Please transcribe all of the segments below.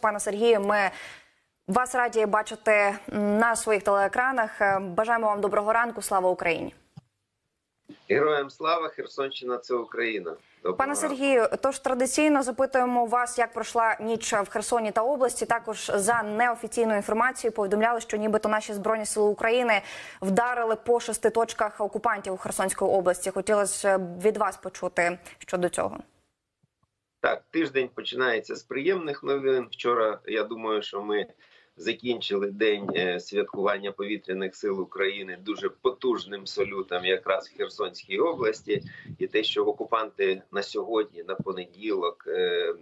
Пане Сергію, ми вас раді бачити на своїх телеекранах. Е, Бажаємо вам доброго ранку. Слава Україні. Героям слава Херсонщина це Україна. Доброго Пане. Сергію, тож традиційно запитуємо вас, як пройшла ніч в Херсоні та області. Також за неофіційною інформацією повідомляли, що нібито наші збройні сили України вдарили по шести точках окупантів у Херсонської області. Хотілося б від вас почути щодо цього. Так, тиждень починається з приємних новин. Вчора я думаю, що ми закінчили день е, святкування повітряних сил України дуже потужним салютом, якраз в Херсонській області, і те, що окупанти на сьогодні, на понеділок, е,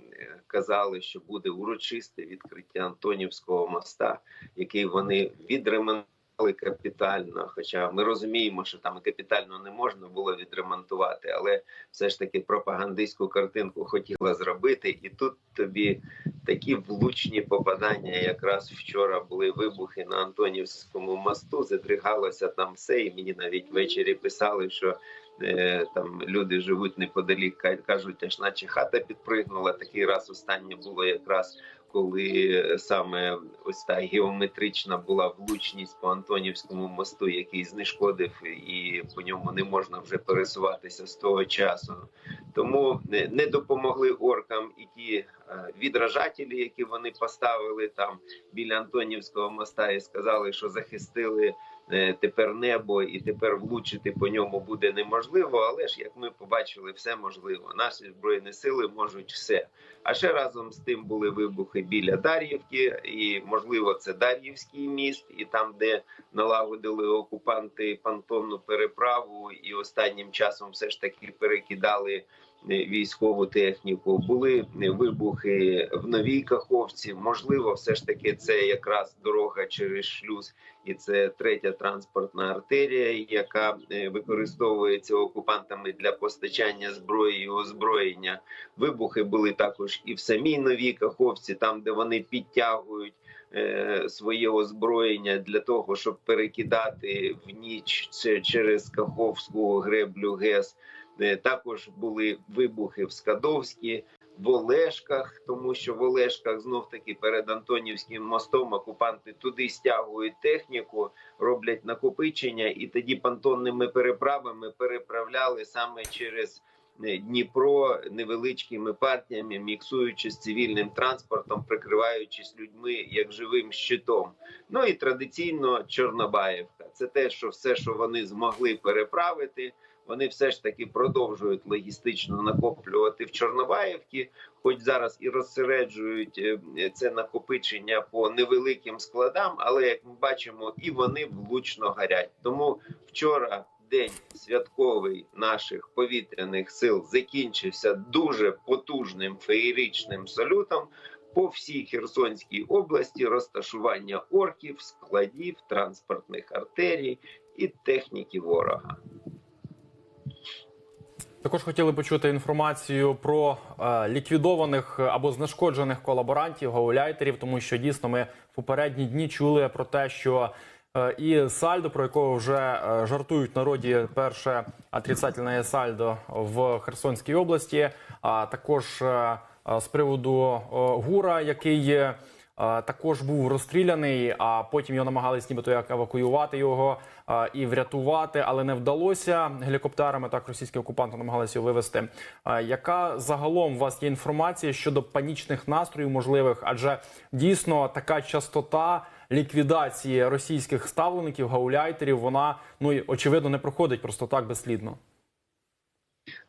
казали, що буде урочисте відкриття Антонівського моста, який вони відремонтували капітально. Хоча ми розуміємо, що там капітально не можна було відремонтувати, але все ж таки пропагандистську картинку хотіла зробити, і тут тобі такі влучні попадання. Якраз вчора були вибухи на Антонівському мосту. Задригалося там все, і мені навіть ввечері писали, що. е, Там люди живуть неподалік, ка- кажуть, аж наче хата підпригнула. Такий раз останнє було якраз коли саме ось та геометрична була влучність по Антонівському мосту, який знешкодив, і по ньому не можна вже пересуватися з того часу. Тому не, допомогли оркам і ті е, відражателі, які вони поставили там біля Антонівського моста, і сказали, що захистили е, тепер небо, і тепер влучити по ньому буде неможливо. Але ж як ми побачили, все можливо. Наші збройні сили можуть все. А ще разом з тим були вибухи біля Дар'ївки, і можливо, це Дар'ївський міст, і там, де налагодили окупанти понтонну переправу, і останнім часом все ж таки перекидали е, військову техніку. Були е, вибухи в новій Каховці. Можливо, все ж таки це якраз дорога через шлюз, і це третя транспортна артерія, яка е, використовується окупантами для постачання зброї і озброєння. Вибухи були також і в самій новій Каховці, там де вони підтягують е, своє озброєння для того, щоб перекидати в ніч через Каховську греблю ГЕС. Також були вибухи в Скадовській, в Олешках, тому що в Олешках знов таки перед Антонівським мостом окупанти туди стягують техніку, роблять накопичення, і тоді понтонними переправами переправляли саме через е, Дніпро невеличкими партіями, міксуючи з цивільним транспортом, прикриваючись людьми як живим щитом. Ну і традиційно Чорнобаївка. Це те, що все, що вони змогли переправити. Вони все ж таки продовжують логістично накоплювати в Чорнобаївці, хоч зараз і розсереджують е, це накопичення по невеликим складам, але як ми бачимо, і вони влучно горять. Тому вчора день святковий наших повітряних сил закінчився дуже потужним феєричним салютом. По всій Херсонській області розташування орків, складів, транспортних артерій і техніки ворога. Також хотіли почути інформацію про е, ліквідованих або знешкоджених колаборантів, гауляйтерів, тому що дійсно ми в попередні дні чули про те, що е, і сальдо, про якого вже е, жартують народі, перше отрицательне сальдо в Херсонській області, а також е, е, з приводу е, гура, який. Е, Також був розстріляний, а потім його намагались нібито як евакуювати його е, і врятувати, але не вдалося гелікоптерами. Так російські окупанти намагалися вивести. Яка загалом у вас є інформація щодо панічних настроїв можливих? Адже дійсно така частота ліквідації російських ставлеників, гауляйтерів, вона ну очевидно не проходить просто так безслідно.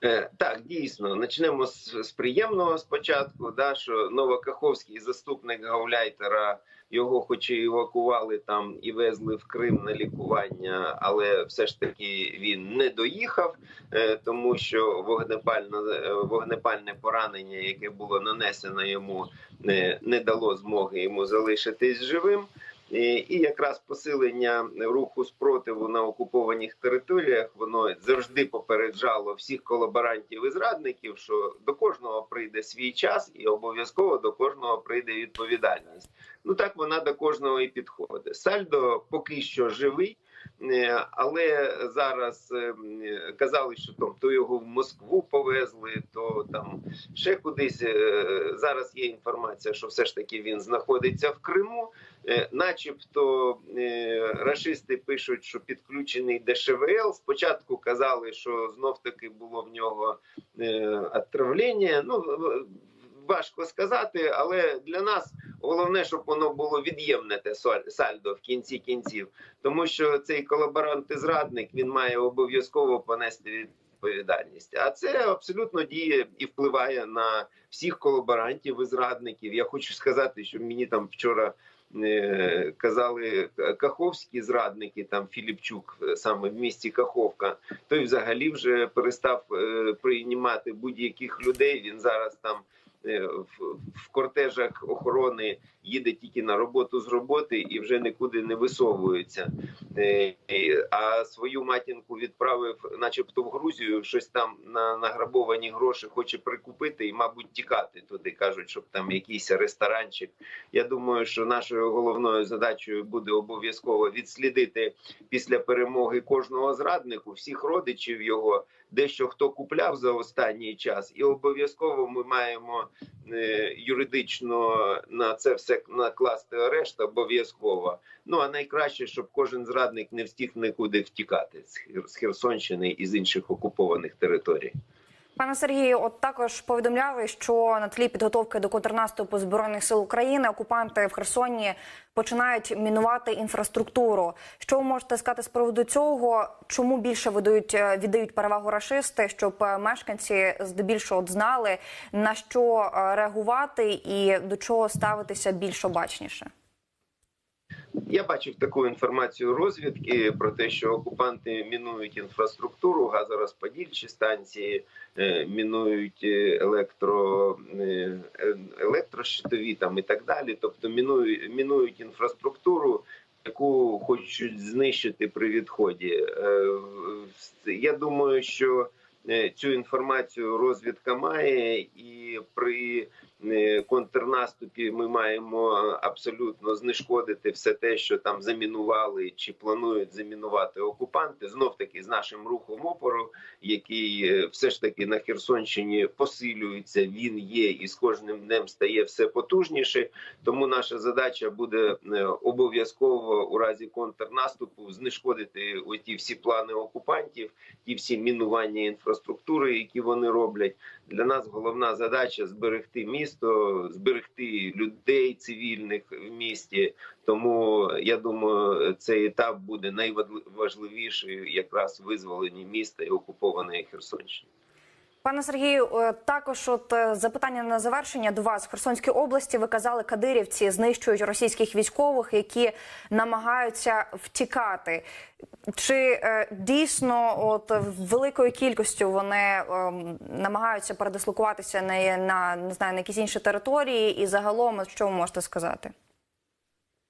Е, Так, дійсно, почнемо з, з приємного спочатку. Да, що Новокаховський заступник Гауляйтера його, хоч і евакували там і везли в Крим на лікування, але все ж таки він не доїхав, е, тому що вогнепальне е, вогнепальне поранення, яке було нанесено йому, не, не дало змоги йому залишитись живим. І і якраз посилення руху спротиву на окупованих територіях воно завжди попереджало всіх колаборантів і зрадників, що до кожного прийде свій час, і обов'язково до кожного прийде відповідальність. Ну так вона до кожного і підходить. Сальдо поки що живий. Е, Але зараз е, казали, що там то його в Москву повезли, то там ще кудись. Е, Зараз є інформація, що все ж таки він знаходиться в Криму. Начебто рашисти пишуть, що підключений ДШВЛ. Спочатку казали, що знов таки було в нього отравлення. Ну важко сказати, але для нас головне, щоб воно було від'ємне те сальдо в кінці кінців, тому що цей колаборант і зрадник він має обов'язково понести відповідальність. А це абсолютно діє і впливає на всіх колаборантів і зрадників. Я хочу сказати, що мені там вчора. е, Казали каховські зрадники, там Філіпчук е, саме в місті Каховка. Той взагалі вже перестав е, приймати будь-яких людей. Він зараз там в, в кортежах охорони їде тільки на роботу з роботи і вже нікуди не висовується. Е, А свою матінку відправив, начебто, в Грузію, щось там на награбовані гроші хоче прикупити і, мабуть, тікати туди. кажуть, щоб там якийсь ресторанчик. Я думаю, що нашою головною задачею буде обов'язково відслідити після перемоги кожного зраднику, всіх родичів його, дещо хто купляв за останній час, і обов'язково ми маємо е, юридично на це все накласти арешт обов'язково. Ну а найкраще, щоб кожен зрадник не встиг нікуди втікати з Херсонщини і з інших окупованих територій. Пане Сергію, от також повідомляли, що на тлі підготовки до контрнаступу збройних сил України окупанти в Херсоні починають мінувати інфраструктуру. Що ви можете сказати з приводу цього? Чому більше видають е, віддають перевагу рашисти, щоб е, мешканці здебільшого знали на що е, реагувати і до чого ставитися більш обачніше? Я бачив таку інформацію розвідки про те, що окупанти мінують інфраструктуру, газорозподільчі станції, е, мінують е, електро, е, електрощитові там і так далі. Тобто мінують, мінують інфраструктуру, яку хочуть знищити при відході. Я думаю, що цю інформацію розвідка має, і при контрнаступі ми маємо абсолютно знешкодити все те, що там замінували чи планують замінувати окупанти. Знов таки з нашим рухом опору, який е, все ж таки на Херсонщині посилюється. Він є і з кожним днем стає все потужніше. Тому наша задача буде е, обов'язково у разі контрнаступу знешкодити оті всі плани окупантів, ті всі мінування інфраструктури, які вони роблять. Для нас головна задача зберегти місто, зберегти людей цивільних в місті. Тому я думаю, цей етап буде найважливіший якраз визволення міста і окупованої Херсонщини. Пане Сергію, е, також от е, запитання на завершення до вас в Херсонській області. Ви казали, кадирівці знищують російських військових, які намагаються втікати. Чи е, дійсно, от великою кількістю вони е, намагаються передислокуватися на, на не знаю на якісь інші території, і загалом, що ви можете сказати?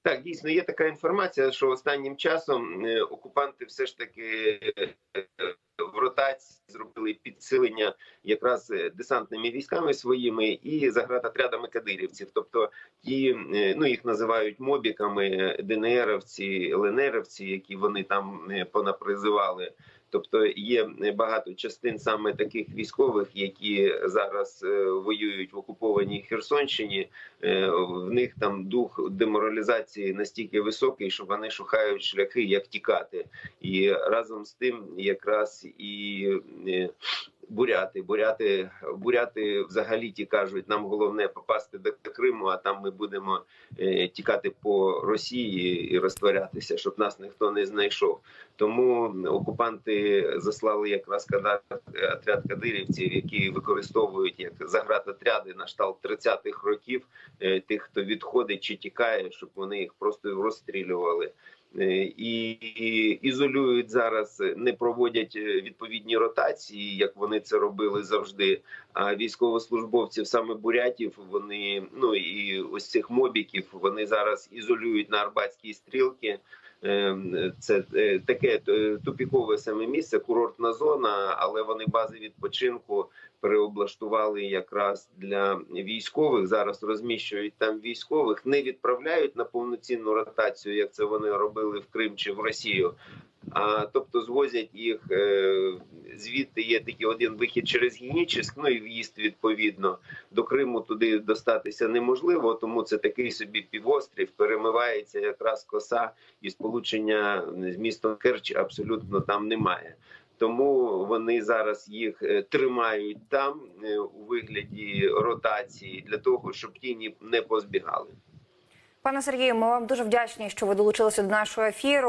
Так, дійсно є така інформація, що останнім часом е, окупанти все ж таки е, в ротації зробили підсилення якраз е, десантними військами своїми і заградотрядами кадирівців. Тобто ті, ну їх називають мобіками, ДНРовці, ЛНРовці, які вони там понапризивали. Тобто є багато частин саме таких військових, які зараз е, воюють в окупованій Херсонщині. Е, в них там дух деморалізації настільки високий, що вони шукають шляхи, як тікати, і разом з тим, якраз і е, буряти, буряти, буряти взагалі ті кажуть, нам головне попасти до Криму, а там ми будемо е, тікати по Росії і розтворятися, щоб нас ніхто не знайшов. Тому окупанти заслали якраз отряд кадирівців, які використовують як заградотряди на шталт 30-х років е, тих, хто відходить чи тікає, щоб вони їх просто розстрілювали. Е, І ізолюють зараз, е, не проводять е, відповідні ротації, як вони це робили завжди. А військовослужбовців саме бурятів, вони ну і ось цих мобіків, вони зараз ізолюють на Арбатській стрілки. Ем, Це таке тупікове саме місце, курортна зона, але вони бази відпочинку переоблаштували якраз для військових. Зараз розміщують там військових, не відправляють на повноцінну ротацію, як це вони робили в Крим чи в Росію. А тобто звозять їх е, звідти є такий один вихід через Генічеськ, ну і в'їзд відповідно до Криму туди достатися неможливо, тому це такий собі півострів, перемивається якраз коса, і сполучення з містом Керч абсолютно там немає. Тому вони зараз їх е, тримають там е, у вигляді ротації для того, щоб ті не позбігали. Пане Сергію, ми вам дуже вдячні, що ви долучилися до нашого ефіру.